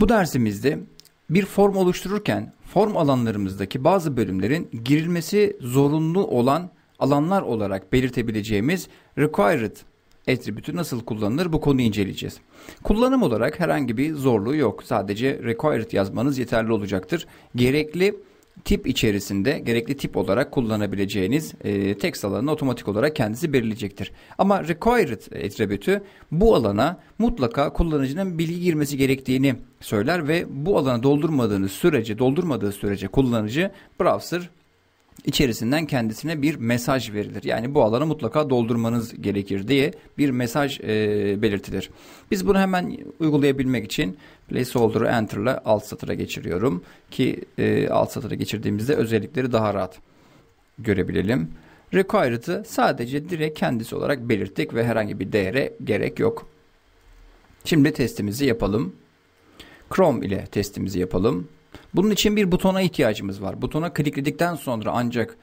Bu dersimizde bir form oluştururken form alanlarımızdaki bazı bölümlerin girilmesi zorunlu olan alanlar olarak belirtebileceğimiz required attribute'ü nasıl kullanılır bu konuyu inceleyeceğiz. Kullanım olarak herhangi bir zorluğu yok. Sadece required yazmanız yeterli olacaktır. Gerekli tip içerisinde gerekli tip olarak kullanabileceğiniz e, text alanını otomatik olarak kendisi belirleyecektir. Ama required attribute'ü bu alana mutlaka kullanıcının bilgi girmesi gerektiğini söyler ve bu alana doldurmadığınız sürece, doldurmadığı sürece kullanıcı browser içerisinden kendisine bir mesaj verilir. Yani bu alanı mutlaka doldurmanız gerekir diye bir mesaj e, belirtilir. Biz bunu hemen uygulayabilmek için placeholder'ı enter ile alt satıra geçiriyorum ki e, alt satıra geçirdiğimizde özellikleri daha rahat görebilelim. Required'ı sadece direkt kendisi olarak belirttik ve herhangi bir değere gerek yok. Şimdi testimizi yapalım. Chrome ile testimizi yapalım. Bunun için bir butona ihtiyacımız var. Butona klikledikten sonra ancak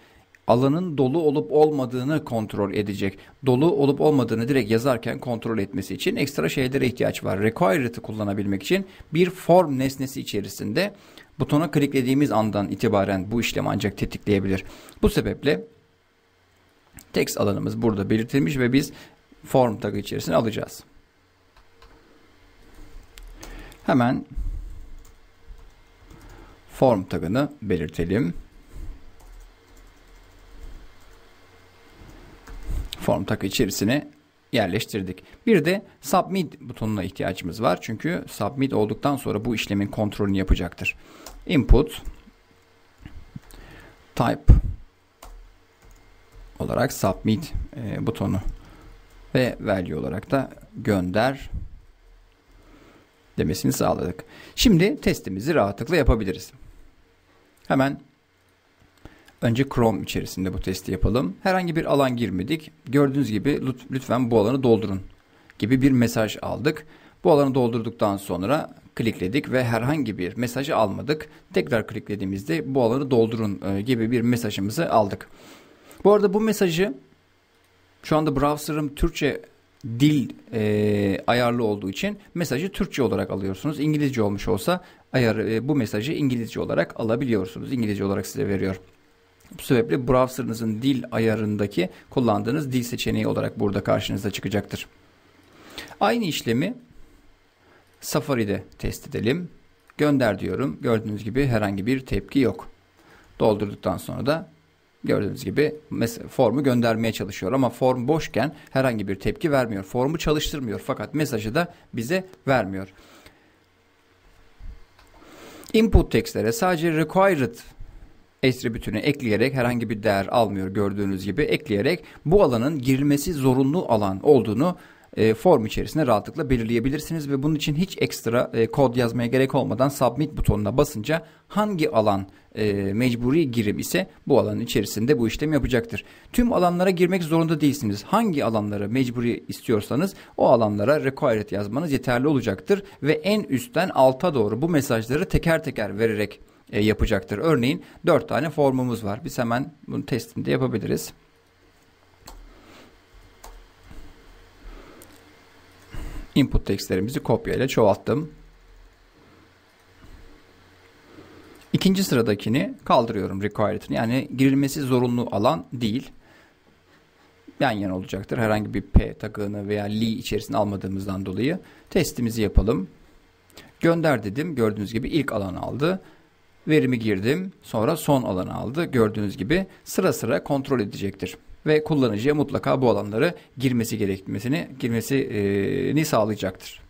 alanın dolu olup olmadığını kontrol edecek. Dolu olup olmadığını direkt yazarken kontrol etmesi için ekstra şeylere ihtiyaç var. Required'ı kullanabilmek için bir form nesnesi içerisinde butona kliklediğimiz andan itibaren bu işlemi ancak tetikleyebilir. Bu sebeple text alanımız burada belirtilmiş ve biz form tagı içerisine alacağız. Hemen form tagını belirtelim. Form tag içerisine yerleştirdik. Bir de submit butonuna ihtiyacımız var. Çünkü submit olduktan sonra bu işlemin kontrolünü yapacaktır. Input type olarak submit e, butonu ve value olarak da gönder demesini sağladık. Şimdi testimizi rahatlıkla yapabiliriz. Hemen önce Chrome içerisinde bu testi yapalım. Herhangi bir alan girmedik. Gördüğünüz gibi lütfen bu alanı doldurun gibi bir mesaj aldık. Bu alanı doldurduktan sonra klikledik ve herhangi bir mesajı almadık. Tekrar kliklediğimizde bu alanı doldurun e, gibi bir mesajımızı aldık. Bu arada bu mesajı şu anda browser'ım Türkçe dil e, ayarlı olduğu için mesajı Türkçe olarak alıyorsunuz. İngilizce olmuş olsa ayar, e, bu mesajı İngilizce olarak alabiliyorsunuz. İngilizce olarak size veriyor. Bu sebeple browser'ınızın dil ayarındaki kullandığınız dil seçeneği olarak burada karşınıza çıkacaktır. Aynı işlemi Safari'de test edelim. Gönder diyorum. Gördüğünüz gibi herhangi bir tepki yok. Doldurduktan sonra da Gördüğünüz gibi formu göndermeye çalışıyor ama form boşken herhangi bir tepki vermiyor. Formu çalıştırmıyor fakat mesajı da bize vermiyor. Input textlere sadece required attribute'ünü ekleyerek herhangi bir değer almıyor gördüğünüz gibi ekleyerek bu alanın girilmesi zorunlu alan olduğunu e, form içerisinde rahatlıkla belirleyebilirsiniz ve bunun için hiç ekstra e, kod yazmaya gerek olmadan submit butonuna basınca hangi alan e, mecburi girim ise bu alanın içerisinde bu işlem yapacaktır. Tüm alanlara girmek zorunda değilsiniz. Hangi alanlara mecburi istiyorsanız o alanlara required yazmanız yeterli olacaktır ve en üstten alta doğru bu mesajları teker teker vererek e, yapacaktır. Örneğin 4 tane formumuz var. Biz hemen bunu testinde yapabiliriz. İnput textlerimizi kopyayla çoğalttım. İkinci sıradakini kaldırıyorum required'ını. Yani girilmesi zorunlu alan değil. Yan yana olacaktır. Herhangi bir P takığını veya li içerisine almadığımızdan dolayı testimizi yapalım. Gönder dedim. Gördüğünüz gibi ilk alanı aldı. Verimi girdim. Sonra son alanı aldı. Gördüğünüz gibi sıra sıra kontrol edecektir ve kullanıcıya mutlaka bu alanları girmesi gerekmesini girmesini sağlayacaktır.